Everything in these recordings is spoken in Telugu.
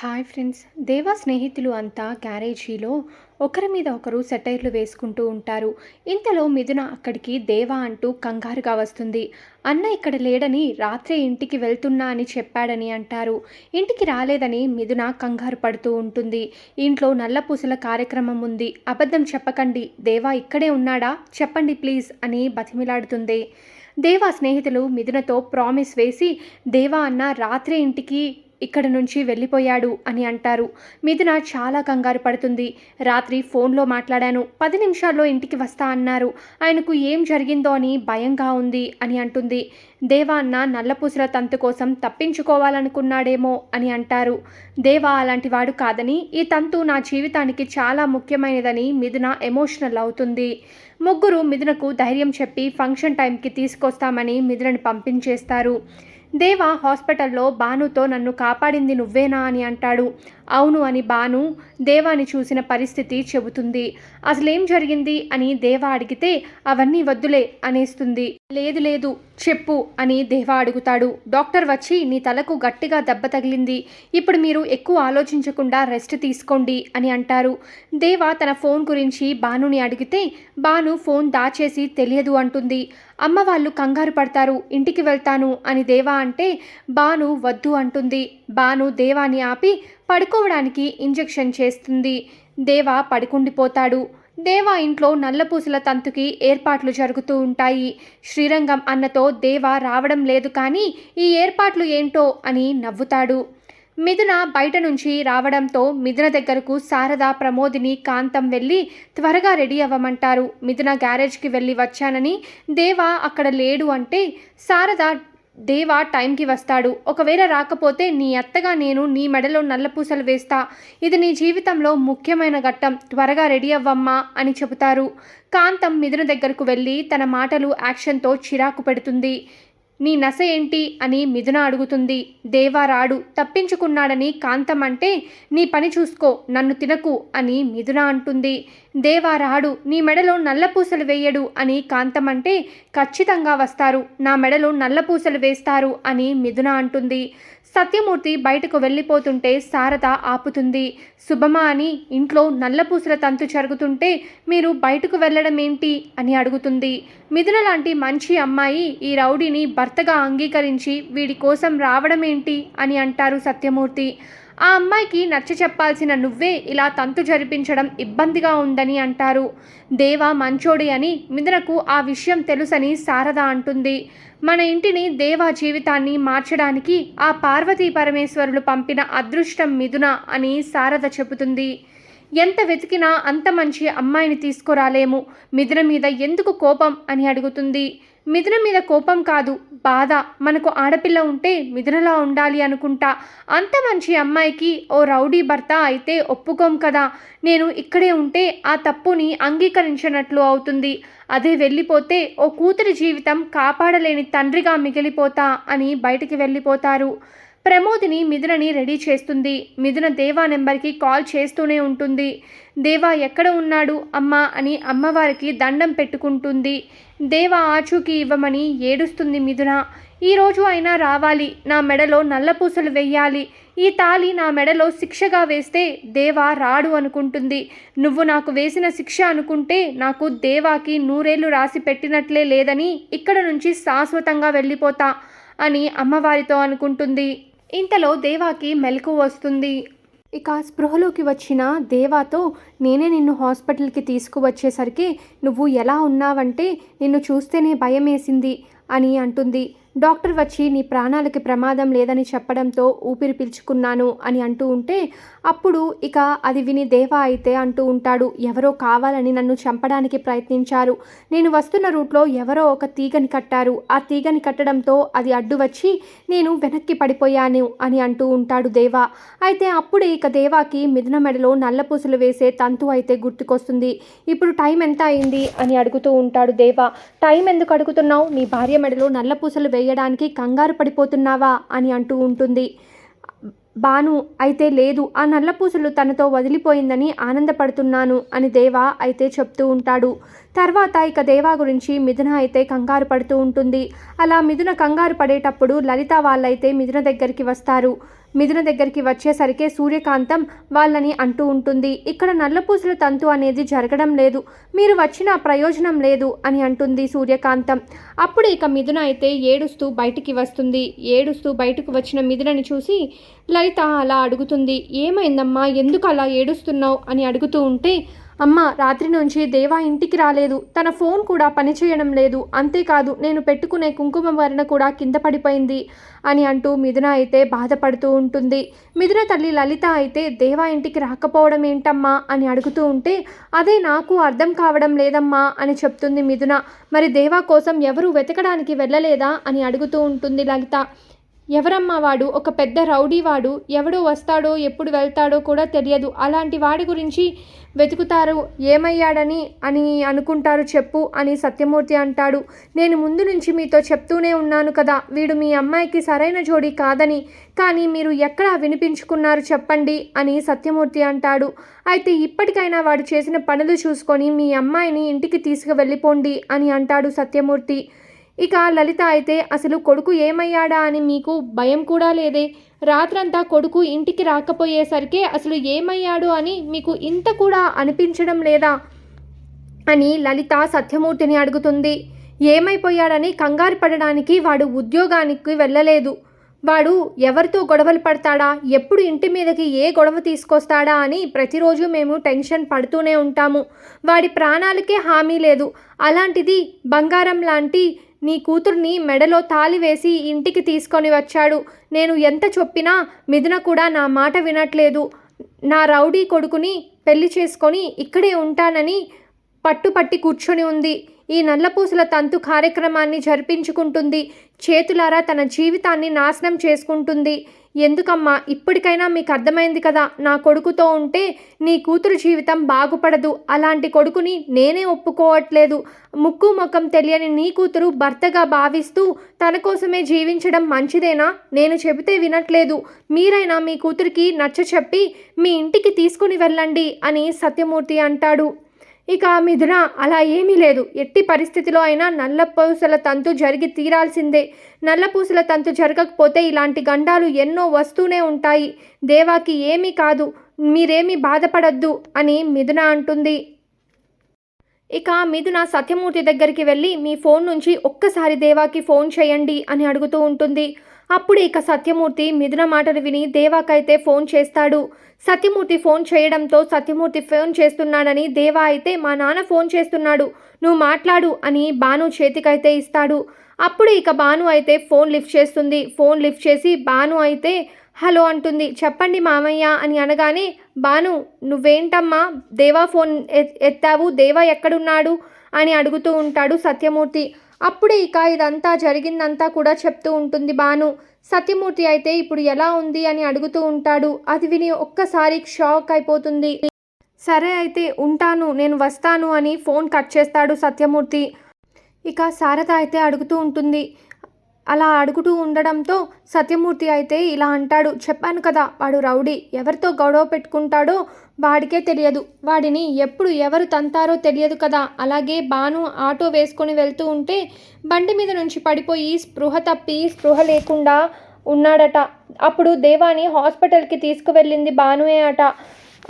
Hi friends. దేవా స్నేహితులు అంతా గ్యారేజీలో ఒకరి మీద ఒకరు సెటైర్లు వేసుకుంటూ ఉంటారు. ఇంతలో మిథున అక్కడికి దేవా అంటూ కంగారుగా వస్తుంది. అన్న ఇక్కడ లేడని రాత్రే ఇంటికి వెళ్తున్నా అని చెప్పాడని అంటారు. ఇంటికి రాలేదని మిథున కంగారు పడుతూ ఉంటుంది. ఇంట్లో నల్లపూసల కార్యక్రమం ఉంది. అబద్ధం చెప్పకండి. దేవా ఇక్కడే ఉన్నాడా? చెప్పండి ప్లీజ్ అని బతిమిలాడుతుంది. దేవా స్నేహితులు మిథునతో ప్రామిస్ వేసి దేవా అన్న రాత్రే ఇంటికి ఇక్కడ నుంచి వెళ్ళిపోయాడు అని అంటారు. మిథున చాలా కంగారు పడుతుంది. రాత్రి ఫోన్లో మాట్లాడాను. పది నిమిషాల్లో ఇంటికి వస్తా అన్నారు. ఆయనకు ఏం జరిగిందో అని భయంగా ఉంది అని అంటుంది. దేవా అన్న నల్లపూసల తంతు కోసం తప్పించుకోవాలనుకున్నాడేమో అని అంటారు. దేవా అలాంటి వాడు కాదని ఈ తంతు నా జీవితానికి చాలా ముఖ్యమైనదని మిథున ఎమోషనల్ అవుతుంది. ముగ్గురు మిథునకు ధైర్యం చెప్పి ఫంక్షన్ టైంకి తీసుకొస్తామని మిథునని పంపించేస్తారు. దేవా హాస్పిటల్లో బానుతో నన్ను కాపాడింది నువ్వేనా అని అంటాడు. అవును అని బాను దేవాని చూసిన పరిస్థితి చెబుతుంది. అసలేం జరిగింది అని దేవా అడిగితే అవన్నీ వద్దులే అనేస్తుంది. లేదు లేదు చెప్పు అని దేవా అడుగుతాడు. డాక్టర్ వచ్చి నీ తలకు గట్టిగా దెబ్బ తగిలింది. ఇప్పుడు మీరు ఎక్కువ ఆలోచించకుండా రెస్ట్ తీసుకోండి అని అంటారు. దేవా తన ఫోన్ గురించి బానుని అడిగితే బాను ఫోన్ దాచేసి తెలియదు అంటుంది. అమ్మ వాళ్ళు కంగారు పడతారు ఇంటికి వెళ్తాను అని దేవా అంటే బాను వద్దు అంటుంది. బాను దేవాని ఆపి పడుకోవడానికి ఇంజెక్షన్ చేస్తుంది. దేవా పడుకుండిపోతాడు. దేవా ఇంట్లో నల్లపూసల తంతుకి ఏర్పాట్లు జరుగుతూ ఉంటాయి. శ్రీరంగం అన్నతో దేవా రావడం లేదు కానీ ఈ ఏర్పాట్లు ఏంటో అని నవ్వుతాడు. మిథున బయట నుంచి రావడంతో మిథున దగ్గరకు శారద ప్రమోదిని కాంతం వెళ్ళి త్వరగా రెడీ అవ్వమంటారు. మిథున గ్యారేజ్కి వెళ్ళి వచ్చానని దేవా అక్కడ లేడు అంటే శారద దేవా టైంకి వస్తాడు. ఒకవేళ రాకపోతే నీ అత్తగా నేను నీ మెడలో నల్లపూసలు వేస్తా. ఇది నీ జీవితంలో ముఖ్యమైన ఘట్టం. త్వరగా రెడీ అవ్వమ్మా అని చెబుతారు. కాంతం మిథున దగ్గరకు వెళ్ళి తన మాటలు యాక్షన్తో చిరాకు పెడుతుంది. నీ నస ఏంటి అని మిథున అడుగుతుంది. దేవారాడు తప్పించుకున్నాడని కాంతం అంటే నీ పని చూసుకో నన్ను తినకు అని మిథున అంటుంది. దేవారాడు నీ మెడలో నల్లపూసలు వేయడు అని కాంతం అంటే ఖచ్చితంగా వస్తారు. నా మెడలో నల్లపూసలు వేస్తారు అని మిథున అంటుంది. సత్యమూర్తి బయటకు వెళ్ళిపోతుంటే శారద ఆపుతుంది. శుభమా అని ఇంట్లో నల్లపూసల తంతు జరుగుతుంటే మీరు బయటకు వెళ్ళడం ఏంటి అని అడుగుతుంది. మిథున లాంటి మంచి అమ్మాయి ఈ రౌడీని భర్తగా అంగీకరించి వీడి కోసం రావడం ఏంటి అని అంటారు సత్యమూర్తి. ఆ అమ్మాయికి నచ్చ చెప్పాల్సిన నువ్వే ఇలా తంతు జరిపించడం ఇబ్బందిగా ఉందని అంటారు. దేవా మంచోడి అని మిథునకు ఆ విషయం తెలుసని శారద అంటుంది. మన ఇంటిని దేవా జీవితాన్ని మార్చడానికి ఆ పార్వతీ పరమేశ్వరులు పంపిన అదృష్టం మిథున అని శారద చెబుతుంది. ఎంత వెతికినా అంత మంచి అమ్మాయిని తీసుకురాలేము. మిథున మీద ఎందుకు కోపం? అని అడుగుతుంది. మిథున మీద కోపం కాదు బాధ. మనకు ఆడపిల్ల ఉంటే మిథునలా ఉండాలి అనుకుంటా. అంత మంచి అమ్మాయికి ఓ రౌడీ భర్త అయితే ఒప్పుకోం కదా. నేను ఇక్కడే ఉంటే ఆ తప్పుని అంగీకరించినట్లు అవుతుంది. అదే వెళ్ళిపోతే ఓ కూతురి జీవితం కాపాడలేని తండ్రిగా మిగిలిపోతా అని బయటికి వెళ్ళిపోతారు. ప్రమోదిని మిథునని రెడీ చేస్తుంది. మిథున దేవా నెంబర్కి కాల్ చేస్తూనే ఉంటుంది. దేవా ఎక్కడ ఉన్నాడు అమ్మా అని అమ్మవారికి దండం పెట్టుకుంటుంది. దేవా ఆచూకీ ఇవ్వమని ఏడుస్తుంది మిథున. ఈరోజు అయినా రావాలి. నా మెడలో నల్లపూసలు వెయ్యాలి. ఈ తాళి నా మెడలో శిక్షగా వేస్తే దేవా రాడు అనుకుంటుంది. నువ్వు నాకు వేసిన శిక్ష అనుకుంటే నాకు దేవాకి నూరేళ్ళు రాసి పెట్టినట్లే లేదని ఇక్కడ నుంచి శాశ్వతంగా వెళ్ళిపోతా అని అమ్మవారితో అనుకుంటుంది. ఇంతలో దేవాకి మెలకు వస్తుంది. ఇక స్పృహలోకి వచ్చిన దేవాతో నేనే నిన్ను హాస్పిటల్కి తీసుకువచ్చేసరికి నువ్వు ఎలా ఉన్నావంటే నిన్ను చూస్తేనే భయమేసింది అని అంటుంది. డాక్టర్ వచ్చి నీ ప్రాణాలకి ప్రమాదం లేదని చెప్పడంతో ఊపిరి పీల్చుకున్నాను అని అంటూ ఉంటే అప్పుడు ఇక అది విని దేవా అయితే అంటూ ఉంటాడు ఎవరో కావాలని నన్ను చంపడానికి ప్రయత్నించారు. నేను వస్తున్న రూట్లో ఎవరో ఒక తీగని కట్టారు. ఆ తీగని కట్టడంతో అది అడ్డు వచ్చి నేను వెనక్కి పడిపోయాను అని అంటూ ఉంటాడు దేవా. అయితే అప్పుడే ఇక దేవాకి మిథున మెడలో నల్లపూసలు వేసే తంతు అయితే గుర్తుకొస్తుంది. ఇప్పుడు టైం ఎంత అయింది? అని అడుగుతూ ఉంటాడు దేవా. టైం ఎందుకు అడుగుతున్నావు? నీ భార్య మెడలో నల్లపూసలు వేయడానికి కంగారు పడిపోతున్నావా అని అంటూ ఉంటుంది. బాను అయితే లేదు ఆ నల్లపూసలు తనతో వదిలిపోయిందని ఆనందపడుతున్నాను అని దేవా అయితే చెప్తూ ఉంటాడు. తర్వాత ఇక దేవా గురించి మిథున అయితే కంగారు పడుతూ ఉంటుంది. అలా మిథున కంగారు పడేటప్పుడు లలిత వాళ్ళైతే మిథున దగ్గరికి వస్తారు. మిథున దగ్గరికి వచ్చేసరికి సూర్యకాంతం వాళ్ళని అంటూ ఉంటుంది. ఇక్కడ నల్లపూసల తంతు అనేది జరగడం లేదు. మీరు వచ్చిన ప్రయోజనం లేదు అని అంటుంది సూర్యకాంతం. అప్పుడు ఇక మిథున అయితే ఏడుస్తూ బయటికి వస్తుంది. ఏడుస్తూ బయటకు వచ్చిన మిథునని చూసి లలిత అలా అడుగుతుంది. ఏమైందమ్మా? ఎందుకు అలా ఏడుస్తున్నావు? అని అడుగుతూ ఉంటే అమ్మ రాత్రి నుంచి దేవా ఇంటికి రాలేదు. తన ఫోన్ కూడా పనిచేయడం లేదు. అంతేకాదు నేను పెట్టుకునే కుంకుమ వరణ కూడా కింద పడిపోయింది అని అంటూ మిథున అయితే బాధపడుతూ ఉంటుంది. మిథున తల్లి లలిత అయితే దేవా ఇంటికి రాకపోవడం ఏంటమ్మా అని అడుగుతూ ఉంటే అదే నాకు అర్థం కావడం లేదమ్మా అని చెప్తుంది మిథున. మరి దేవా కోసం ఎవరు వెతకడానికి వెళ్ళలేదా అని అడుగుతూ ఉంటుంది లలిత. ఎవరమ్మా వాడు? ఒక పెద్ద రౌడీ వాడు. ఎవడో వస్తాడో ఎప్పుడు వెళ్తాడో కూడా తెలియదు. అలాంటి వాడి గురించి వెతుకుతారు. ఏమయ్యాడని అని అనుకుంటారు చెప్పు అని సత్యమూర్తి అంటాడు. నేను ముందు నుంచి మీతో చెప్తూనే ఉన్నాను కదా. వీడు మీ అమ్మాయికి సరైన జోడి కాదని. కానీ మీరు ఎక్కడ వినిపించుకున్నారు చెప్పండి అని సత్యమూర్తి అంటాడు. అయితే ఇప్పటికైనా వాడు చేసిన పనులు చూసుకొని మీ అమ్మాయిని ఇంటికి తీసుకువెళ్ళిపోండి అని అంటాడు సత్యమూర్తి. ఇక లలిత అయితే అసలు కొడుకు ఏమయ్యాడా అని మీకు భయం కూడా లేదే? రాత్రంతా కొడుకు ఇంటికి రాకపోయేసరికి అసలు ఏమయ్యాడు అని మీకు ఇంత కూడా అనిపించడం లేదా? అని లలిత సత్యమూర్తిని అడుగుతుంది. ఏమైపోయాడని కంగారు పడడానికి వాడు ఉద్యోగానికి వెళ్ళలేదు. వాడు ఎవరితో గొడవలు పడతాడా? ఎప్పుడు ఇంటి మీదకి ఏ గొడవ తీసుకొస్తాడా అని ప్రతిరోజు మేము టెన్షన్ పడుతూనే ఉంటాము. వాడి ప్రాణాలకే హామీ లేదు. అలాంటిది బంగారం లాంటి నీ కూతుర్ని మెడలో తాలి వేసి ఇంటికి తీసుకొని వచ్చాడు. నేను ఎంత చెప్పినా మిథున కూడా నా మాట వినట్లేదు. నా రౌడీ కొడుకుని పెళ్ళి చేసుకొని ఇక్కడే ఉంటానని పట్టుపట్టి కూర్చొని ఉంది. ఈ నల్లపూసల తంతు కార్యక్రమాన్ని జరిపించుకుంటుంది. చేతులారా తన జీవితాన్ని నాశనం చేసుకుంటుంది. ఎందుకమ్మా? ఇప్పటికైనా మీకు అర్థమైంది కదా? నా కొడుకుతో ఉంటే నీ కూతురు జీవితం బాగుపడదు. అలాంటి కొడుకుని నేనే ఒప్పుకోవట్లేదు. ముక్కు ముఖం తెలియని నీ కూతురు భర్తగా భావిస్తూ తన కోసమే జీవించడం మంచిదేనా? నేను చెబితే వినట్లేదు. మీరైనా మీ కూతురికి నచ్చ చెప్పి మీ ఇంటికి తీసుకుని వెళ్ళండి అని సత్యమూర్తి అంటాడు. ఇక మిథున అలా ఏమీ లేదు. ఎట్టి పరిస్థితిలో అయినా నల్లపూసల తంతు జరిగి తీరాల్సిందే. నల్లపూసల తంతు జరగకపోతే ఇలాంటి గండాలు ఎన్నో వస్తూనే ఉంటాయి. దేవాకి ఏమీ కాదు. మీరేమీ బాధపడద్దు అని మిథున అంటుంది. ఇక మిథున సత్యమూర్తి దగ్గరికి వెళ్ళి మీ ఫోన్ నుంచి ఒక్కసారి దేవాకి ఫోన్ చేయండి అని అడుగుతూ ఉంటుంది. అప్పుడు ఇక సత్యమూర్తి మిథున మాటలు విని దేవాకైతే ఫోన్ చేస్తాడు. సత్యమూర్తి ఫోన్ చేయడంతో సత్యమూర్తి ఫోన్ చేస్తున్నాడని దేవా అయితే మా నాన్న ఫోన్ చేస్తున్నాడు. నువ్వు మాట్లాడు అని భాను చేతికైతే ఇస్తాడు. అప్పుడు ఇక భాను అయితే ఫోన్ లిఫ్ట్ చేస్తుంది. ఫోన్ లిఫ్ట్ చేసి భాను అయితే హలో అంటుంది. చెప్పండి మామయ్య అని అనగానే భాను నువ్వేంటమ్మా? దేవా ఫోన్ ఎత్తావు? దేవా ఎక్కడున్నాడు? అని అడుగుతూ ఉంటాడు సత్యమూర్తి. అప్పుడే ఇక ఇదంతా జరిగిందంతా కూడా చెప్తూ ఉంటుంది భాను సత్యమూర్తి అయితే ఇప్పుడు ఎలా ఉంది అని అడుగుతూ ఉంటాడు. అది విని ఒక్కసారి షాక్ అయిపోతుంది. సరే అయితే ఉంటాను నేను వస్తాను అని ఫోన్ కట్ చేస్తాడు సత్యమూర్తి. ఇక శారద అయితే అడుగుతూ ఉంటుంది అలా అడుగుతూ ఉండడంతో సత్యమూర్తి అయితే ఇలా అంటాడు చెప్పాను కదా వాడు రౌడీ. ఎవరితో గొడవ పెట్టుకుంటాడో వాడికే తెలియదు. వాడిని ఎప్పుడు ఎవరు తంతారో తెలియదు కదా. అలాగే బాను ఆటో వేసుకొని వెళ్తూ ఉంటే బండి మీద నుంచి పడిపోయి స్పృహ తప్పి స్పృహ లేకుండా ఉన్నాడట. అప్పుడు దేవాని హాస్పిటల్కి తీసుకువెళ్ళింది బానుయే అట.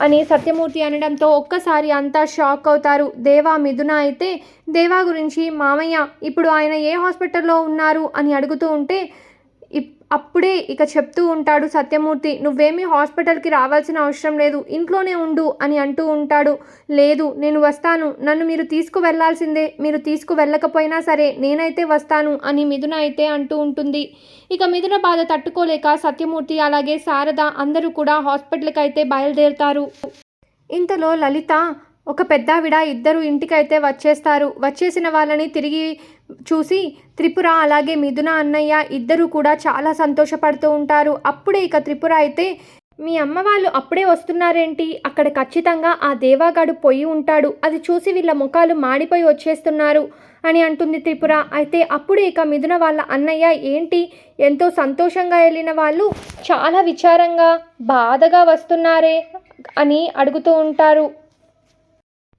అని సత్యమూర్తి అనడంతో ఒక్కసారి అంతా షాక్ అవుతారు. దేవా మిథున అయితే దేవా గురించి మామయ్య ఇప్పుడు ఆయన ఏ హాస్పిటల్లో ఉన్నారు అని అడుగుతూ ఉంటే అప్పుడే ఇక చెప్తూ ఉంటాడు సత్యమూర్తి నువ్వేమీ హాస్పిటల్కి రావాల్సిన అవసరం లేదు ఇంట్లోనే ఉండు అని అంటూ ఉంటాడు. లేదు నేను వస్తాను. నన్ను మీరు తీసుకువెళ్ళాల్సిందే. మీరు తీసుకువెళ్ళకపోయినా సరే నేనైతే వస్తాను అని మిథున అయితే అంటూ ఉంటుంది. ఇక మిథున బాధ తట్టుకోలేక సత్యమూర్తి అలాగే శారద అందరూ కూడా హాస్పిటల్కి అయితే బయలుదేరుతారు. ఇంతలో లలిత ఒక పెద్దావిడ ఇద్దరు ఇంటికైతే వచ్చేస్తారు. వచ్చేసిన వాళ్ళని తిరిగి చూసి త్రిపుర అలాగే మిథున అన్నయ్య ఇద్దరు కూడా చాలా సంతోషపడుతూ ఉంటారు. అప్పుడే ఇక త్రిపుర అయితే మీ అమ్మ వాళ్ళు అప్పుడే వస్తున్నారేంటి? అక్కడ ఖచ్చితంగా ఆ దేవాగాడు పొయ్యి ఉంటాడు. అది చూసి వీళ్ళ ముఖాలు మాడిపోయి వచ్చేస్తున్నారు అని అంటుంది త్రిపుర. అయితే అప్పుడే ఇక మిథున వాళ్ళ అన్నయ్య ఏంటి? ఎంతో సంతోషంగా వెళ్ళిన వాళ్ళు చాలా విచారంగా బాధగా వస్తున్నారే? అని అడుగుతూ ఉంటారు.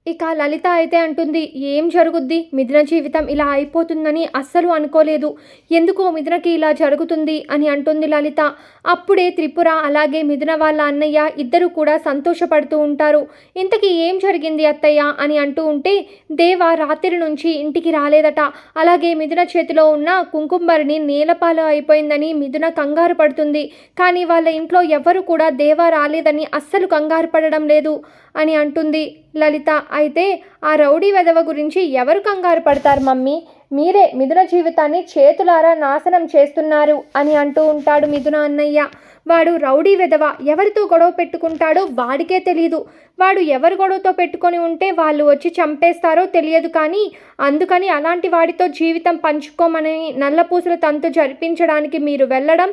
ఇక లలిత అయితే అంటుంది ఏం జరుగుద్ది? మిథున జీవితం ఇలా అయిపోతుందని అస్సలు అనుకోలేదు. ఎందుకో మిథునకి ఇలా జరుగుతుంది? అని అంటుంది లలిత. అప్పుడే త్రిపుర అలాగే మిథున వాళ్ళ అన్నయ్య ఇద్దరు కూడా సంతోషపడుతూ ఉంటారు. ఇంతకీ ఏం జరిగింది అత్తయ్య? అని అంటూ ఉంటే దేవ రాత్రి నుంచి ఇంటికి రాలేదట. అలాగే మిథున చేతిలో ఉన్న కుంకుమరిని నేలపాలు అయిపోయిందని మిథున కంగారు పడుతుంది. కానీ వాళ్ళ ఇంట్లో ఎవ్వరు కూడా దేవ రాలేదని అస్సలు కంగారు పడడం లేదు అని అంటుంది లలిత. అయితే ఆ రౌడీ వెధవ గురించి ఎవరు కంగారు పడతారు మమ్మీ? మీరే మిథున జీవితాన్ని చేతులారా నాశనం చేస్తున్నారు అని అంటూ ఉంటాడు మిథున అన్నయ్య. వాడు రౌడీ వెధవ ఎవరితో గొడవ పెట్టుకుంటాడో వాడికే తెలియదు వాడు ఎవరు గొడవతో పెట్టుకొని ఉంటే వాళ్ళు వచ్చి చంపేస్తారో తెలియదు కానీ అందుకని అలాంటి వాడితో జీవితం పంచుకోమని నల్లపూసల తంతు జరిపించడానికి మీరు వెళ్ళడం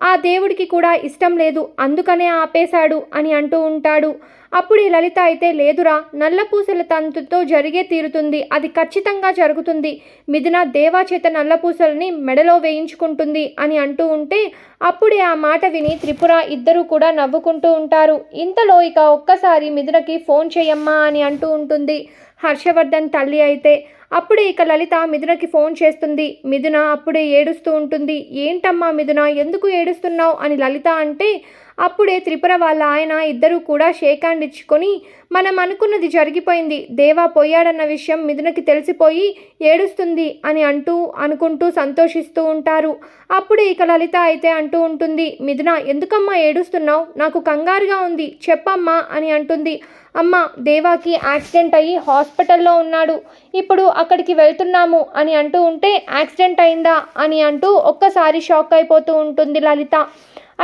ఆ దేవుడికి కూడా ఇష్టం లేదు అందుకనే ఆపేశాడు అని అంటూ ఉంటాడు. అప్పుడు ఈ లలిత అయితే లేదురా నల్లపూసల తంతుతో జరిగే తీరుతుంది. అది ఖచ్చితంగా జరుగుతుంది. మిథున దేవాచేత నల్లపూసలని మెడలో వేయించుకుంటుంది అని అంటూ ఉంటే అప్పుడే ఆ మాట విని త్రిపుర ఇద్దరూ కూడా నవ్వుకుంటూ ఉంటారు. ఇంతలో ఇక ఒక్కసారి మిథునకి ఫోన్ చేయమ్మా అని అంటూ ఉంటుంది. హర్షవర్ధన్ తల్లి అయితే అప్పుడే ఇక లలిత మిథునకి ఫోన్ చేస్తుంది. మిథున అప్పుడే ఏడుస్తూ ఉంటుంది. ఏంటమ్మా మిథున ఎందుకు ఏడుస్తున్నావు? అని లలిత అంటే అప్పుడే త్రిపుర వాళ్ళ ఆయన ఇద్దరూ కూడా షేక్ హ్యాండ్ ఇచ్చుకొని మనం అనుకున్నది జరిగిపోయింది. దేవా పోయాడన్న విషయం మిథునకి తెలిసిపోయి ఏడుస్తుంది అని అంటూ అనుకుంటూ సంతోషిస్తూ ఉంటారు. అప్పుడే ఇక లలిత అయితే అంటూ ఉంటుంది మిథున ఎందుకమ్మా ఏడుస్తున్నావు? నాకు కంగారుగా ఉంది చెప్పమ్మా అని అంటుంది. అమ్మ దేవాకి యాక్సిడెంట్ అయ్యి హాస్పిటల్లో ఉన్నాడు. ఇప్పుడు అక్కడికి వెళ్తున్నాము అని అంటూ ఉంటే యాక్సిడెంట్ అయిందా అని అంటూ ఒక్కసారి షాక్ అయిపోతూ ఉంటుంది లలిత.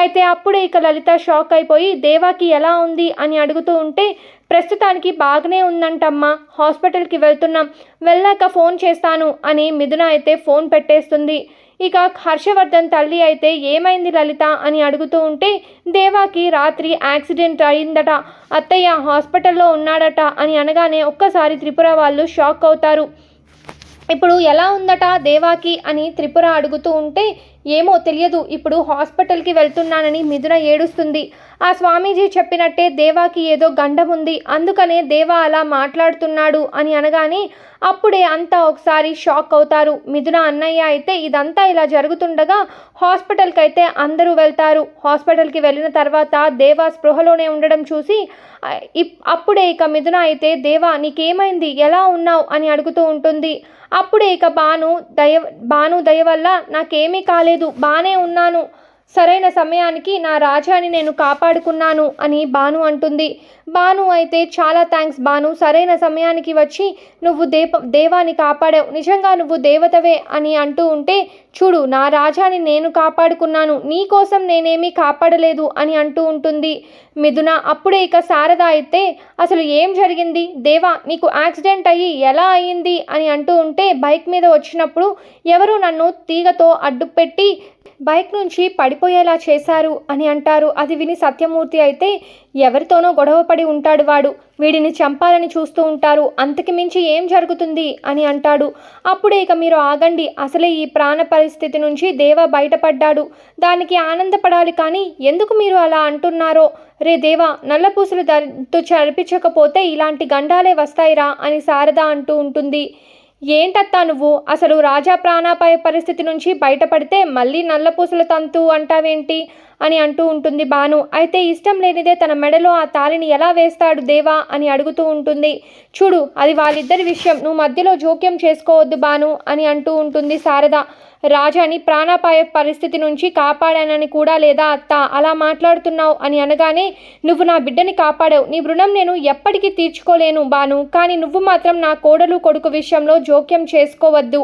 అయితే అప్పుడే ఇక లలిత షాక్ అయిపోయి దేవాకి ఎలా ఉంది అని అడుగుతూ ఉంటే ప్రస్తుతానికి బాగానే ఉందంటమ్మా. హాస్పిటల్కి వెళ్తున్నాం. వెళ్ళాక ఫోన్ చేస్తాను అని మిథున అయితే ఫోన్ పెట్టేస్తుంది. ఇక హర్షవర్ధన్ తల్లి అయితే ఏమైంది లలిత అని అడుగుతూ ఉంటే దేవాకి రాత్రి యాక్సిడెంట్ అయిందట అత్తయ్య హాస్పిటల్లో ఉన్నాడట అని అనగానే ఒక్కసారి త్రిపుర వాళ్ళు షాక్ అవుతారు. ఇప్పుడు ఎలా ఉందట దేవాకి అని త్రిపుర అడుగుతూ ఉంటే ఏమో తెలియదు ఇప్పుడు హాస్పిటల్కి వెళ్తున్నానని మిథున ఏడుస్తుంది. ఆ స్వామీజీ చెప్పినట్టే దేవాకి ఏదో గండం ఉంది అందుకనే దేవా అలా మాట్లాడుతున్నాడు అని అనగానే అప్పుడే అంతా ఒకసారి షాక్ అవుతారు. మిథున అన్నయ్య అయితే ఇదంతా ఇలా జరుగుతుండగా హాస్పిటల్కి అయితే అందరూ వెళ్తారు. హాస్పిటల్కి వెళ్ళిన తర్వాత దేవా స్పృహలోనే ఉండడం చూసి అప్పుడే ఇక మిథున అయితే దేవా నీకేమైంది? ఎలా ఉన్నావు? అని అడుగుతూ ఉంటుంది. అప్పుడే ఇక బాను దయ బాను దయ వల్ల నాకేమీ కాలేదు. బాగానే ఉన్నాను. సరైన సమయానికి నా రాజాని నేను కాపాడుకున్నాను అని భాను అంటుంది. భాను అయితే చాలా థ్యాంక్స్ భాను సరైన సమయానికి వచ్చి నువ్వు దేప దేవాన్ని కాపాడావు. నిజంగా నువ్వు దేవతవే అని అంటూ ఉంటే చూడు నా రాజాని నేను కాపాడుకున్నాను. నీ కోసం నేనేమీ కాపాడలేదు అని అంటూ ఉంటుంది. మిథున అప్పుడే ఇక శారద అయితే అసలు ఏం జరిగింది? దేవా నీకు యాక్సిడెంట్ అయ్యి ఎలా అయ్యింది అని అంటూ ఉంటే బైక్ మీద వచ్చినప్పుడు ఎవరు నన్ను తీగతో అడ్డుపెట్టి బైక్ నుంచి పడిపోయేలా చేశారు అని అంటారు. అది విని సత్యమూర్తి అయితే ఎవరితోనో గొడవపడి ఉంటాడు వాడు. వీడిని చంపాలని చూస్తూ ఉంటారు. అంతకి మించి ఏం జరుగుతుంది అని అంటాడు. అప్పుడే ఇక మీరు ఆగండి. అసలే ఈ ప్రాణ పరిస్థితి నుంచి దేవ బయటపడ్డాడు. దానికి ఆనందపడాలి కానీ ఎందుకు మీరు అలా అంటున్నారో? రే దేవా నల్లపూసలు తో చరిపించకపోతే ఇలాంటి గండాలే వస్తాయిరా అని శారద అంటూ ఉంటుంది. ఏంటత్తా నువ్వు? అసలు రాజా ప్రాణాపాయ పరిస్థితి నుంచి బయటపడితే మళ్ళీ నల్లపూసల తంతు అంటావేంటి? అని అంటూ ఉంటుంది బాను. అయితే ఇష్టం లేనిదే తన మెడలో ఆ తాలిని ఎలా వేస్తాడు దేవా అని అడుగుతూ ఉంటుంది. చూడు అది వాళ్ళిద్దరి విషయం. నువ్వు మధ్యలో జోక్యం చేసుకోవద్దు బాను అని అంటూ ఉంటుంది శారద. రాజాని ప్రాణాపాయ పరిస్థితి నుంచి కాపాడానని కూడా లేదా అత్త? అలా మాట్లాడుతున్నావు అని అనగానే నువ్వు నా బిడ్డని కాపాడావు. నీ రుణం నేను ఎప్పటికీ తీర్చుకోలేను బాను. కానీ నువ్వు మాత్రం నా కోడలు కొడుకు విషయంలో జోక్యం చేసుకోవద్దు.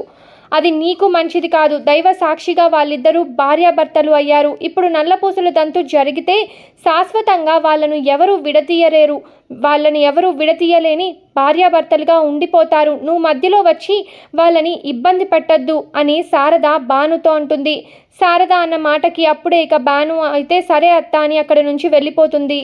అది నీకు మంచిది కాదు. దైవ సాక్షిగా వాళ్ళిద్దరూ భార్యాభర్తలు అయ్యారు. ఇప్పుడు నల్లపూసల దంతు జరిగితే శాశ్వతంగా వాళ్ళను ఎవరు విడతీయలేరు. వాళ్ళని ఎవరు విడతీయలేని భార్యాభర్తలుగా ఉండిపోతారు. నువ్వు మధ్యలో వచ్చి వాళ్ళని ఇబ్బంది పెట్టద్దు అని శారద బానుతో అంటుంది. శారద అన్న మాటకి అప్పుడే ఇక బాను అయితే సరే అత్త అని అక్కడ నుంచి వెళ్ళిపోతుంది.